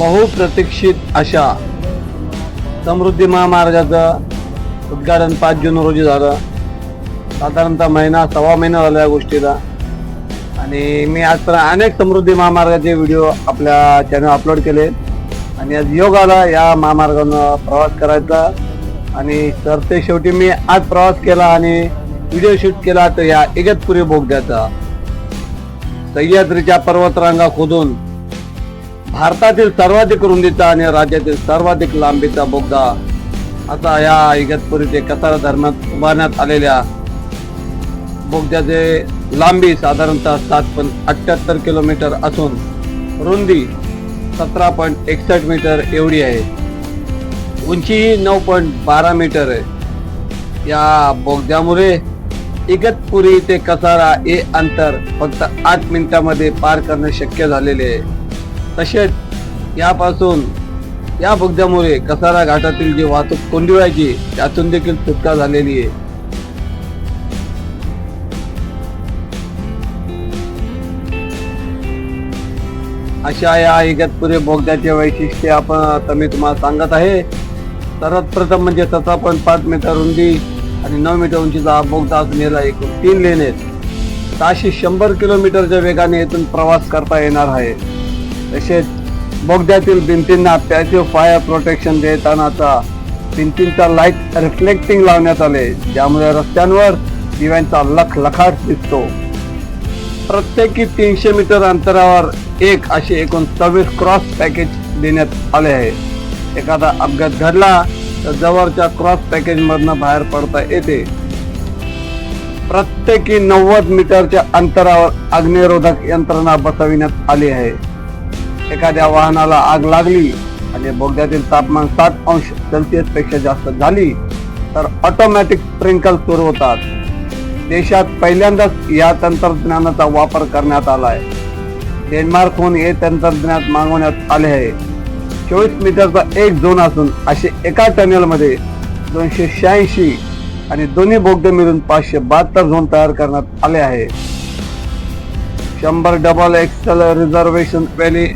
बहुप्रतीक्षित अशा समृद्धी महामार्गाचं उद्घाटन पाच जून रोजी झालं. साधारणतः महिना सव्वा महिना झाला या गोष्टीला. आणि मी आजपर्यंत अनेक समृद्धी महामार्गाचे व्हिडिओ आपल्या चॅनल अपलोड केले. आणि आज योग आला या महामार्गानं प्रवास करायचा. आणि तर ते शेवटी मी आज प्रवास केला आणि व्हिडिओ शूट केला तर या इगतपुरी बोगद्याचा सह्याद्रीच्या पर्वतरांगा खोदून भारतातील सर्वाधिक रुंदीचा आणि राज्यातील सर्वाधिक लांबीचा बोगदा असा या इगतपुरी ते कसारा धरणात उभारण्यात आलेल्या बोगद्याचे लांबी साधारणतः सात पॉईंट अठ्ठ्याहत्तर किलोमीटर असून रुंदी सतरा पॉईंट एकसष्ट मीटर एवढी आहे. उंची नऊ पॉईंट बारा मीटर आहे. या बोगद्यामुळे इगतपुरी ते कसारा हे अंतर फक्त आठ मिनिटामध्ये पार करणे शक्य झालेले आहे. तसेच यापासून या बोगद्यामुळे कसारा घाटातील जी वाहतूक कोंडिवायची त्यातून देखील सुटका झालेली आहे. अशा या इगतपुरे बोगद्याचे वैशिष्ट्य आपण आता मी तुम्हाला सांगत आहे. सर्वात प्रथम म्हणजे सतरा पॉईंट पाच मीटर रुंदी आणि नऊ मीटर उंचीचा हा बोगदा असून याला एकूण तीन लेन आहेत. ताशी शंभर किलोमीटरच्या वेगाने येथून प्रवास करता येणार आहे. तसेच बोगद्यातील भिंतींना पॅसिव्ह फायर प्रोटेक्शन देतानाचा भिंतींचा लाइट रिफ्लेक्टिंग लावण्यात आले. ज्यामुळे रस्त्यांवर दिव्यांचा लख लखाट दिसतो. प्रत्येकी तीनशे मीटर अंतरावर एक असे एकूण सव्वीस क्रॉस पॅकेज देण्यात आले आहे. एखादा अपघात घडला तर जवळच्या क्रॉस पॅकेजमधनं बाहेर पडता येते. प्रत्येकी नव्वद मीटरच्या अंतरावर अग्निरोधक यंत्रणा बसविण्यात आली आहे. एखाद्या वाहनाला आग लागली आणि बोगद्यातील तापमान सात अंश सेल्सिअसपेक्षा जास्त झाली तर ऑटोमॅटिक स्प्रिंकल सुरू होतात. देशात पहिल्यांदाच या तंत्रज्ञानाचा वापर करण्यात आला आहे डेन्मार्कहून हे तंत्रज्ञान मागवण्यात आले आहे. चोवीस मीटरचा एक झोन असून असे एका टनेलमध्ये दोनशे शहाऐंशी आणि दोन्ही बोगदे मिळून पाचशे बहात्तर झोन तयार करण्यात आले आहे. शंभर double excel reservation valley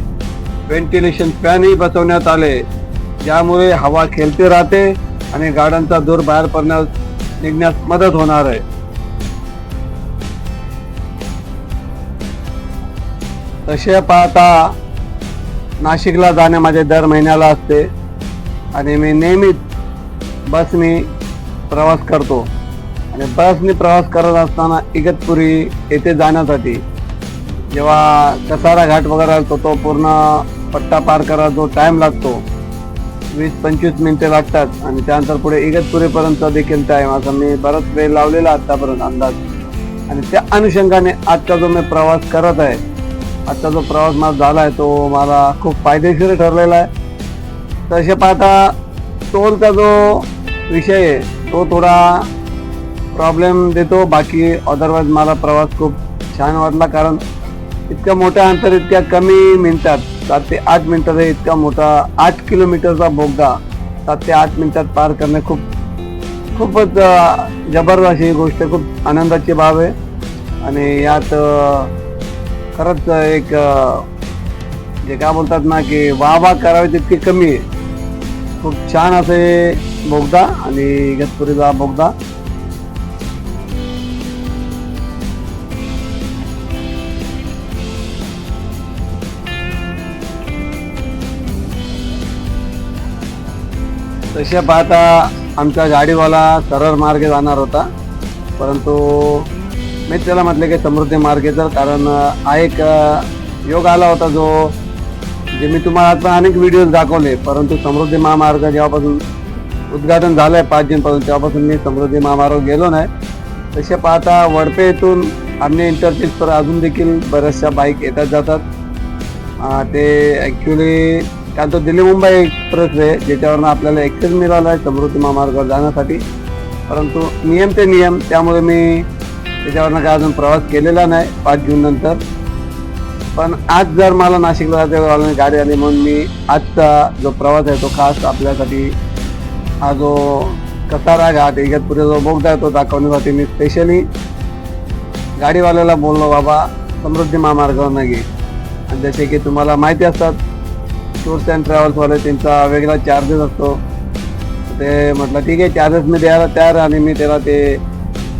ventilation फॅनही बसवण्यात आले. ज्यामुळे हवा खेळती राहते आणि गाड्यांचा दूर बाहेर पडण्यास निघण्यास मदत होणार आहे. तसे पाहता नाशिकला जाणे माझे दर महिन्याला असते आणि मी नेहमीच बसनी प्रवास करतो. आणि बसनी प्रवास करत असताना इगतपुरी येथे जाण्यासाठी जेव्हा कसारा घाट वगैरे असतो तो पूर्ण पट्टा पार करायला जो टाइम लागतो वीस पंचवीस मिनिटे लागतात आणि त्यानंतर पुढे इगतपुरेपर्यंत देखील टाइम असा मी बराच वेळ लावलेला आत्तापर्यंत अंदाज. आणि त्या अनुषंगाने आजचा जो मी प्रवास करत आहे आजचा जो प्रवास माझा झाला आहे तो मला खूप फायदेशीर ठरलेला आहे. तसे पाहता टोलचा जो विषय आहे तो थोडा प्रॉब्लेम देतो. बाकी अदरवाईज मला प्रवास खूप छान वाटला कारण इतक्या मोठ्या अंतर इतक्या कमी मिनिटात सात ते आठ मिनिटाचा इतका मोठा आठ किलोमीटरचा बोगदा सात ते आठ मिनिटात पार करणे खूप खूपच जबरदस्त अशी गोष्ट खूप आनंदाची बाब आहे. आणि यात खरंच एक जे काय बोलतात ना की वा वा करावी तितकी कमी आहे. खूप छान असे बोगदा आणि इगतपुरीचा बोगदा. तसे पाहता आमच्या गाडीवाला सरळ मार्गे जाणार होता. परंतु मी त्याला म्हटले की समृद्धी मार्गे जर कारण हा एक योग आला होता जो जे मी तुम्हाला आता अनेक व्हिडिओज दाखवले. परंतु समृद्धी महामार्ग जेव्हापासून उद्घाटन झालं आहे पाच जूनपासून तेव्हापासून मी समृद्धी महामार्ग गेलो नाही. तसे पाहता वडपे येथून आम्ही इंटरचेंज पर अजून देखील बऱ्याचशा बाईक येतात जातात. ते ॲक्च्युली कारण तो दिल्ली मुंबई एक्सप्रेस आहे ज्याच्यावरनं आपल्याला एक्सेस मिळाला आहे समृद्धी महामार्गावर जाण्यासाठी. परंतु नियम ते नियम त्यामुळे मी त्याच्यावरनं काय अजून प्रवास केलेला नाही पाच जून नंतर. पण आज जर मला नाशिकला जायचं गाडी आली म्हणून मी आजचा जो प्रवास आहे तो खास आपल्यासाठी हा जो कसारा घाट इगतपुरी जो बोगदा आहे तो दाखवण्यासाठी मी स्पेशली गाडीवाल्याला बोललो बाबा समृद्धी महामार्गावर घे. आणि जसे की तुम्हाला माहिती असतात टूर्स अँड ट्रॅव्हल्सवाले त्यांचा वेगळा चार्जेस असतो. ते म्हटलं ठीक आहे चार्जेस मी द्यायला तयार आणि मी त्याला ते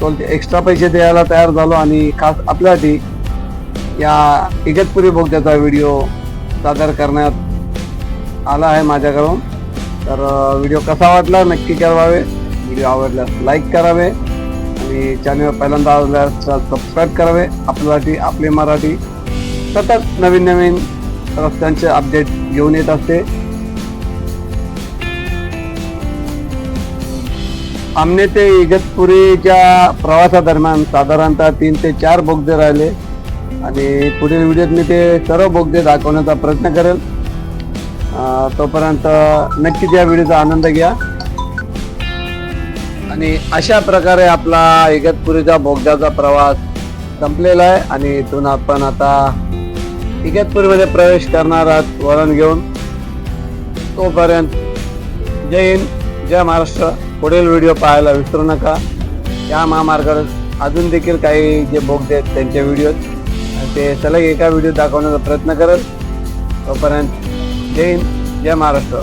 टोल एक्स्ट्रा पैसे द्यायला तयार झालो आणि खास आपल्यासाठी या इगतपुरी बोगद्याचा व्हिडिओ सादर करण्यात आला आहे माझ्याकडून. तर व्हिडिओ कसा वाटला नक्की कळवावे. व्हिडिओ आवडल्यास लाईक करावे आणि चॅनल पहिल्यांदा आवडल्यास सबस्क्राईब करावे. आपल्यासाठी आपली मराठी सतत नवीन नवीन रस्त्यांचे अपडेट घेऊन येत असते. आमने ते इगतपुरीच्या प्रवासादरम्यान साधारणतः तीन ते चार बोगदे राहिले. आणि पुढील व्हिडिओत मी ते सर्व बोगदे दाखवण्याचा प्रयत्न करेल. तोपर्यंत नक्कीच या व्हिडिओचा आनंद घ्या. आणि अशा प्रकारे आपला इगतपुरीचा बोगद्याचा प्रवास संपलेला आहे. आणि इथून आपण आता इगतपूरमध्ये प्रवेश करणार आहात वळण घेऊन. तोपर्यंत जय हिंद जय महाराष्ट्र. पुढील व्हिडिओ पाहायला विसरू नका. या महामार्गावर अजून देखील काही जे बोगदे आहेत त्यांचे व्हिडिओ ते सलग एका व्हिडिओ दाखवण्याचा प्रयत्न करेल तोपर्यंत जय हिंद जय महाराष्ट्र.